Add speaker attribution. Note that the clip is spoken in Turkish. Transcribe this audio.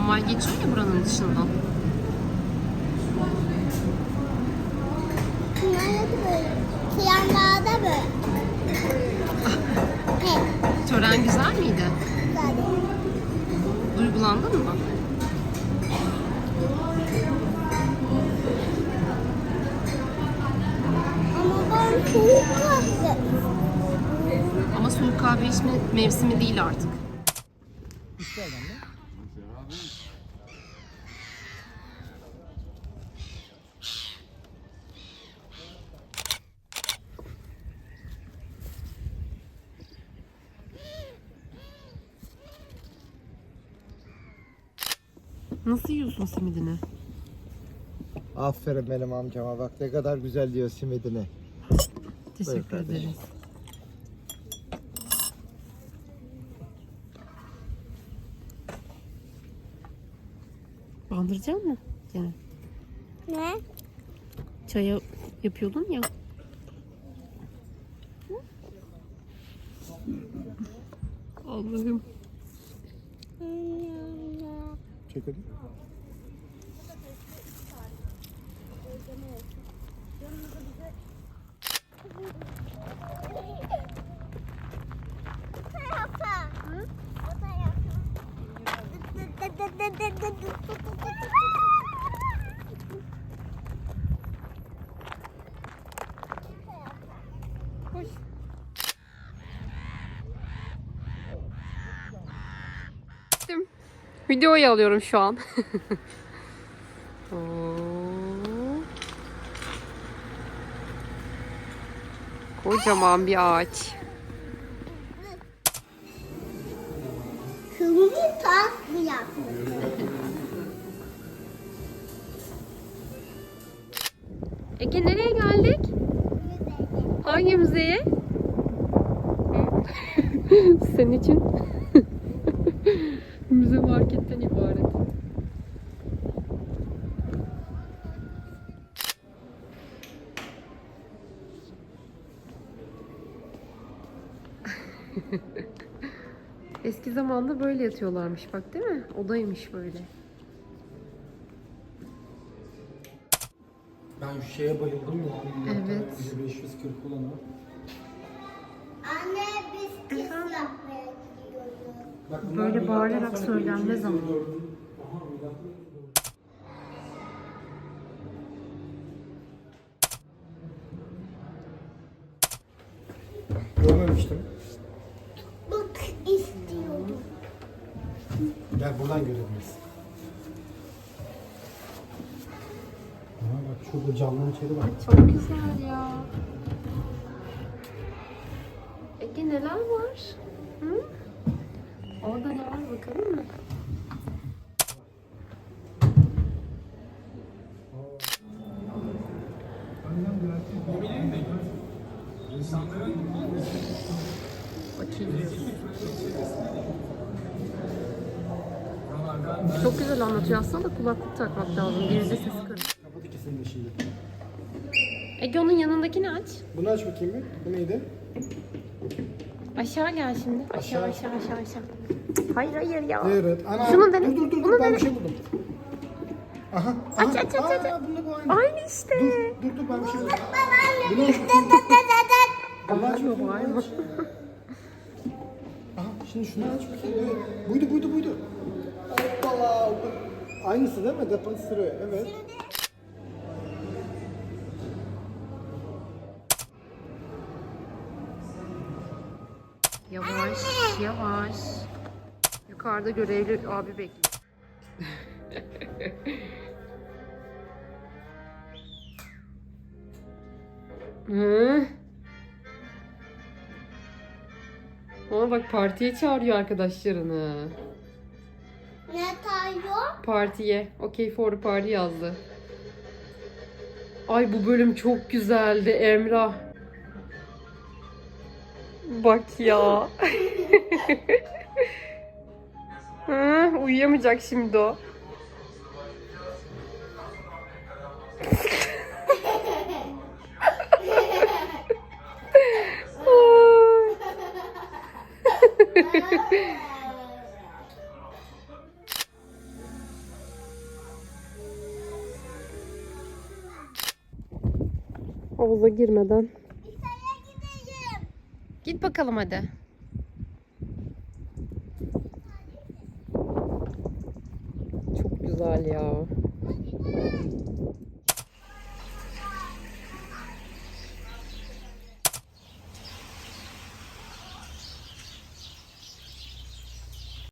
Speaker 1: tramvay geçiyor ya buranın dışından.
Speaker 2: Bunlar da böyle. Evet.
Speaker 1: Tören güzel miydi?
Speaker 2: Güzel.
Speaker 1: Duygulandın mı?
Speaker 2: Ama ben soğuk kahve.
Speaker 1: Ama soğuk kahve içme mevsimi değil artık. Nasıl yiyorsun simidini?
Speaker 3: Aferin benim amcama bak ne kadar güzel diyor simidini.
Speaker 1: Teşekkür
Speaker 3: kardeşim.
Speaker 1: ederiz. Bandıracak mı? Gene.
Speaker 2: Ne?
Speaker 1: Çaya yapıyordun ya. Allah'ım.
Speaker 3: Çek hadi.
Speaker 1: Videoyu alıyorum şu an. Kocaman bir ağaç.
Speaker 2: Kırmızı tas mı yapmış?
Speaker 1: Ege nereye geldik? Hangi müzeye? Senin için müze marketten ibaret. Eski zamanda böyle yatıyorlarmış bak değil mi? Odaymış böyle.
Speaker 4: Ben şu şeye bayıldım ya.
Speaker 1: Evet.
Speaker 4: 540 olan
Speaker 1: Böyle bağırarak söylenmez ama.
Speaker 4: Görmemiştim.
Speaker 2: Bak istiyorum.
Speaker 4: Gel buradan görebiliriz. Aha, bak şurada camdan içeri bak.
Speaker 1: Çok güzel ya. Ege neler var? Hı? Orada ne var bakalım mı? Bakayım. Çok güzel anlatıyor aslında da kulaklık takmak lazım. Geride sesi karışıyor.
Speaker 4: Kapat ikisini de şimdi.
Speaker 1: Ege onun yanındakini aç.
Speaker 4: Bunu aç bakayım bir. Bu neydi?
Speaker 1: Aşağı gel şimdi. Aşağı aşağı aşağı aşağı. Hayır hayır ya.
Speaker 4: Evet. Ana,
Speaker 1: Şunu dene,
Speaker 4: Dur dur dur.
Speaker 1: bunu.
Speaker 4: Ben
Speaker 1: dene.
Speaker 4: bir şey buldum. Aha.
Speaker 1: Aç,
Speaker 4: aha.
Speaker 1: aç, aç, aç.
Speaker 4: Aa, bunda bu aynı.
Speaker 1: Aynı işte.
Speaker 4: Dur dur dur ben bir şey buldum. Bunu aç. Bunu aç bakayım. bunu aç. Aha şimdi şunu aç bakayım. Buydu buydu buydu. Hoppala. Aynısı değil mi? Depozitörü. Evet.
Speaker 1: Yavaş yavaş. Yukarıda görevli abi bekliyor. Hı? Ona bak partiye çağırıyor arkadaşlarını.
Speaker 2: Ne tayo?
Speaker 1: Partiye. Okay for the party yazdı. Ay bu bölüm çok güzeldi Emrah. Bak ya. Hı, uyuyamayacak şimdi o. Havuza girmeden. Git bakalım hadi. Güzel ya.